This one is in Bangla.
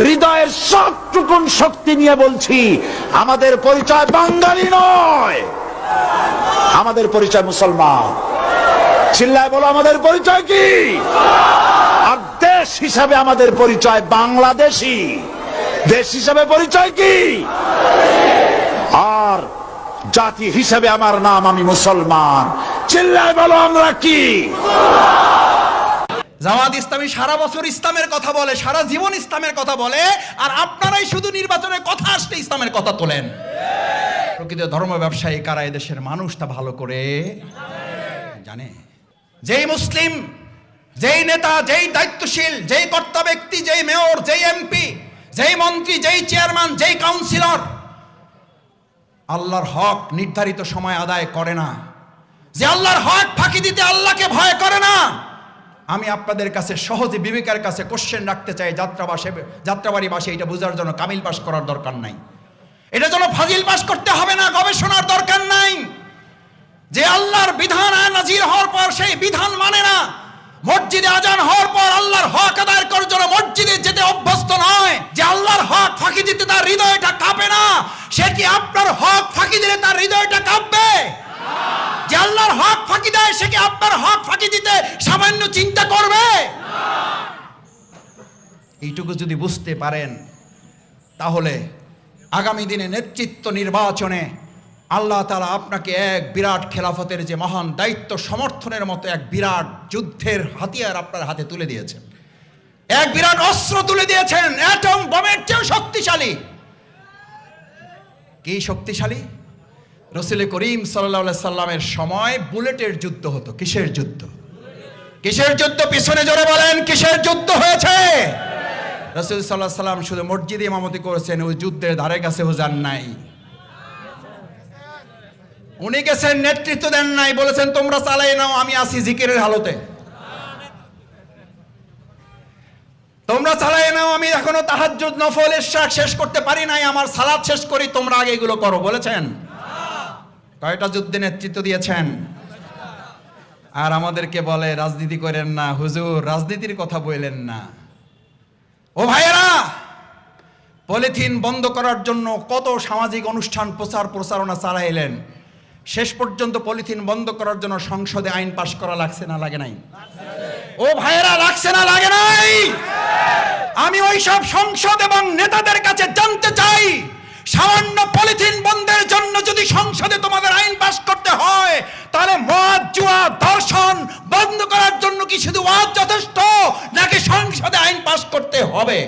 হৃদয়ের সবটুকুন শক্তি নিয়ে বলছি, আমাদের পরিচয় বাঙালি নয়। আমাদের পরিচয় মুসলমান। চিল্লায় বলো, আমাদের পরিচয় কি? আর দেশ হিসাবে আমাদের পরিচয় বাংলাদেশি। দেশ হিসাবে পরিচয় কি? আর জাতি হিসাবে আমার নাম আমি মুসলমান। চিল্লায় বলো, আমরা কি? জামাত ইসলামী সারা বছর ইসলামের কথা বলে, সারা জীবন ইসলামের কথা বলে, আর আপনারাই শুধু নির্বাচনের কথা আসলে ইসলামের কথা তোলেন। প্রকৃত ধর্ম ব্যবসায়ী কারা এদেশের মানুষ তা ভালো করে জানে? যেই মুসলিম, যেই নেতা, যেই দায়িত্বশীল, যেই কর্তা ব্যক্তি, যেই মেয়র, যেই এমপি, যেই মন্ত্রী, যেই চেয়ারম্যান, যেই কাউন্সিলর, আল্লাহর হক নির্ধারিত সময় আদায় করে না। যে আল্লাহর হক ফাঁকি দিতে আল্লাহকে ভয় করে না। আমি আপনাদের কাছে সহজে বিবেকের কাছে কোশ্চেন রাখতে চাই, যাত্রাবাসে, যাত্রাবাড়ি বাসে, এটা বোঝার জন্য কামিল পাস করার দরকার নাই। এটা জন্য ফাজিল পাস করতে হবে না, গবেষণার দরকার নাই। যে আল্লাহর বিধান নাজির হওয়ার পর সেই বিধান মানে না। মসজিদে আজান হওয়ার পর আল্লাহর হক আদায় করার জন্য মসজিদে যেতে অভ্যস্ত নয়। যে আল্লাহর হক ফাঁকি দিতে তার হৃদয়টা কাঁপে না, সে কি আপনার হক ফাঁকি দিলে তার হৃদয়টা কাঁপবে? যে আল্লাহর হক ফাঁকি দেয়, সে কি আপনার হক ফাঁকি সামান্য চিন্তা করবে? এইটুকু যদি বুঝতে পারেন, তাহলে আগামী দিনে নেতৃত্ব নির্বাচনে আল্লাহ তালা আপনাকে এক বিরাট খেলাফতের যে মহান দায়িত্ব সমর্থনের মতো এক বিরাট যুদ্ধের হাতিয়ার আপনার হাতে তুলে দিয়েছেন। এক বিরাট অস্ত্র তুলে দিয়েছেন, অ্যাটম বোমের চেয়েও শক্তিশালী। কি শক্তিশালী? রসুল করিম সাল্লাহ সাল্লামের সময় বুলেটের যুদ্ধ হতো, কিসের যুদ্ধ? কিসের যুদ্ধ? পিছনে জোরে বলেন, কিসের যুদ্ধ হয়েছে? রসুল সাল্লাহ সাল্লাম শুধু মসজিদে ইমামতি করেছেন, ওই যুদ্ধের ধারে কাছেও যান নাই। উনি গেছেন, নেতৃত্ব দেন নাই, বলেছেন, তোমরা চালাই নাও, আমি আসি জিকিরের হালতে। তোমরা চালাই নাও, আমি এখনও তাহাজ্জুদ নফলের শাক শেষ করতে পারি নাই, আমার সালাদ শেষ করি, তোমরা আগে এগুলো করো, বলেছেন। কয়টা যুদ্ধে নেতৃত্ব দিয়েছেন? আর আমাদেরকে বলে, রাজনীতি করেন না, হুজুর, রাজনীতির কথা বললেন না। ও ভাইয়েরা, পলিথিন বন্ধ করার জন্য কত সামাজিক অনুষ্ঠান প্রচার প্রচারণা চালাইলেন। শেষ পর্যন্ত পলিথিন বন্ধ করার জন্য সংসদে আইন পাশ করা লাগছে না, লাগে নাই? ও ভাইয়েরা, লাগছে না, লাগে নাই? আমি ওই সব সংসদ এবং নেতাদের কাছে জানতে চাই, সামান্য পলিথিন বন্ধের জন্য যদি সংসদে তোমাদের আইন পাশ করতে হয় তাহলে মদ, জুয়া দর্শন বন্ধ করার জন্য কি শুধু ওয়াজ যথেষ্ট? নাকি সংসদে আইন পাশ করতে হবে?